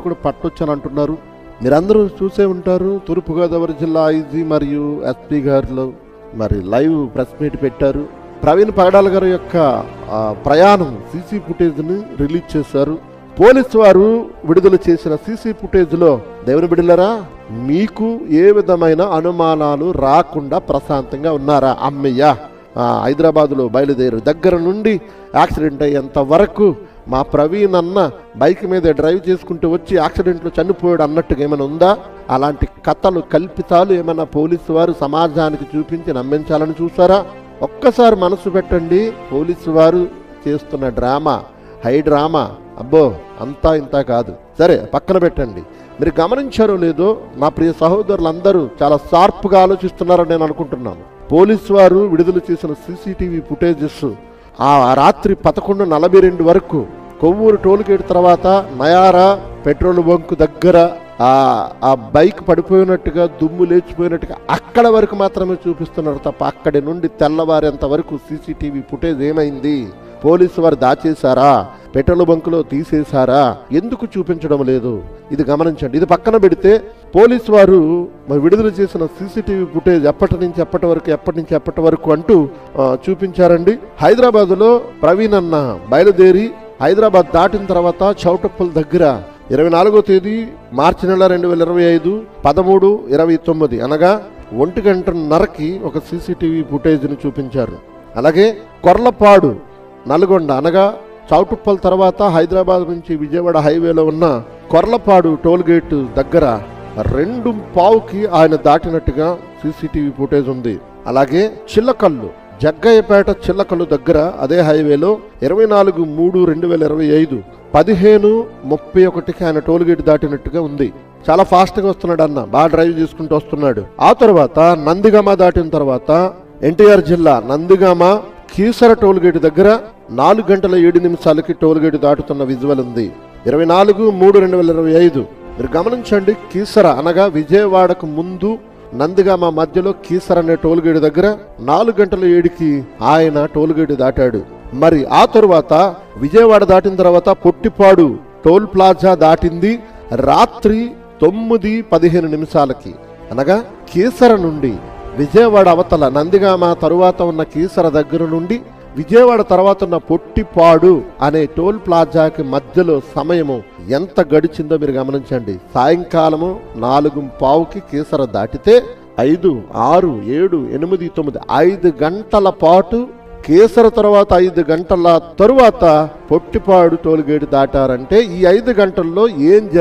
కూడా పట్టొచ్చని అంటున్నారు. మీరందరూ చూసే ఉంటారు తూర్పుగోదావరి జిల్లా ఐజీ మరియు ఎస్పీ గారిలో మరి లైవ్ ప్రెస్ మీట్ పెట్టారు. ప్రవీణ్ పగడాల గారి యొక్క ప్రయాణం సీసీ ఫుటేజ్ని రిలీజ్ చేశారు. పోలీసు వారు విడుదల చేసిన సీసీ ఫుటేజ్లో దేవుని బిడ్డలరా మీకు ఏ విధమైన అనుమానాలు రాకుండా ప్రశాంతంగా ఉన్నారా? అమ్మయ్య హైదరాబాద్లో హైదరాబాదులో బయలుదేరు దగ్గర నుండి యాక్సిడెంట్ అయ్యేంత వరకు మా ప్రవీణ్ అన్న బైక్ మీద డ్రైవ్ చేసుకుంటూ వచ్చి యాక్సిడెంట్లో చనిపోయాడు అన్నట్టుగా ఏమైనా ఉందా? అలాంటి కథలు కల్పితాలు ఏమైనా పోలీసు వారు సమాజానికి చూపించి నమ్మించాలని చూసారా ఒక్కసారి మనసు పెట్టండి. పోలీసు వారు చేస్తున్న డ్రామా హై డ్రామా. అబ్బో అంతా ఇంత కాదు. సరే పక్కన పెట్టండి. మీరు గమనించారో లేదో నా ప్రియ సహోదరులందరూ చాలా షార్ప్గా ఆలోచిస్తున్నారని నేను అనుకుంటున్నాను. పోలీసు వారు విడుదల చేసిన సీసీటీవీ ఫుటేజెస్ ఆ రాత్రి పదకొండు నలభై రెండు వరకు కొవ్వూరు టోల్గేట్ తర్వాత నయారా పెట్రోల్ బంక్ దగ్గర ఆ ఆ బైక్ పడిపోయినట్టుగా దుమ్ము లేచిపోయినట్టుగా అక్కడ వరకు మాత్రమే చూపిస్తున్నారు తప్ప అక్కడి నుండి తెల్లవారేంత వరకు సీసీటీవీ ఫుటేజ్ ఏమైంది? పోలీసు వారు దాచేశారా? పెట్రోల్ బంకులో తీసేశారా? ఎందుకు చూపించడం లేదు? ఇది గమనించండి. ఇది పక్కన పెడితే పోలీసు వారు విడుదల చేసిన సీసీటీవీ ఫుటేజ్ ఎప్పటి నుంచి ఎప్పటి వరకు ఎప్పటి నుంచి ఎప్పటి వరకు అంటూ చూపించారండి. హైదరాబాదులో ప్రవీణ్ అన్న బయలుదేరి హైదరాబాద్ దాటిన తర్వాత చౌటప్పుల దగ్గర ఇరవై నాలుగో తేదీ మార్చి నెల రెండు వేల ఇరవై ఐదు పదమూడు ఇరవై తొమ్మిది అనగా ఒంటి గంటన్నరకి ఒక సీసీటీవీ ఫుటేజ్ని చూపించారు. అలాగే కొర్లపాడు నల్గొండ అనగా చౌటుప్పల్ తర్వాత హైదరాబాద్ నుంచి విజయవాడ హైవేలో ఉన్న కొర్లపాడు టోల్గేట్ దగ్గర రెండు పావుకి ఆయన దాటినట్టుగా సీసీటీవీ ఫుటేజ్ ఉంది. అలాగే చిల్లకల్లు జగ్గయ్యపేట చిల్లకల్లు దగ్గర అదే హైవేలో ఇరవై నాలుగు మూడు రెండు వేల ఇరవై ఐదు పదిహేను ముప్పై ఒకటికి ఆయన టోల్గేట్ దాటినట్టుగా ఉంది. చాలా ఫాస్ట్గా వస్తున్నాడు అన్న బాగా డ్రైవ్ చేసుకుంటూ వస్తున్నాడు. ఆ తర్వాత నందిగామ దాటిన తర్వాత ఎన్టీఆర్ జిల్లా నందిగామ కీసర టోల్గేట్ దగ్గర నాలుగు గంటల ఏడు నిమిషాలకి టోల్గేట్ దాటుతున్న విజువల్ ఉంది. ఇరవై నాలుగు మూడు రెండు వేల ఇరవై ఐదు. మీరు గమనించండి కీసర అనగా విజయవాడకు ముందు నందిగామ మధ్యలో కీసర అనే టోల్గేట్ దగ్గర నాలుగు గంటల ఏడుకి ఆయన టోల్గేట్ దాటాడు. మరి ఆ తరువాత విజయవాడ దాటిన తర్వాత పొట్టిపాడు టోల్ ప్లాజా దాటింది రాత్రి తొమ్మిది పదిహేను నిమిషాలకి. అనగా కీసర నుండి విజయవాడ అవతల నందిగామ తరువాత ఉన్న కీసర దగ్గర నుండి విజయవాడ తర్వాత ఉన్న పొట్టిపాడు అనే టోల్ ప్లాజాకి మధ్యలో సమయము ఎంత గడిచిందో మీరు గమనించండి. సాయంకాలము నాలుగు పావుకి కీసర దాటితే ఐదు ఆరు ఏడు ఎనిమిది తొమ్మిది ఐదు గంటల పాటు కేసర తర్వాత ఐదు గంటల తరువాత పొట్టిపాడు టోల్గేట్ దాటారంటే ఈ ఐదు గంటల్లో ఏం జ-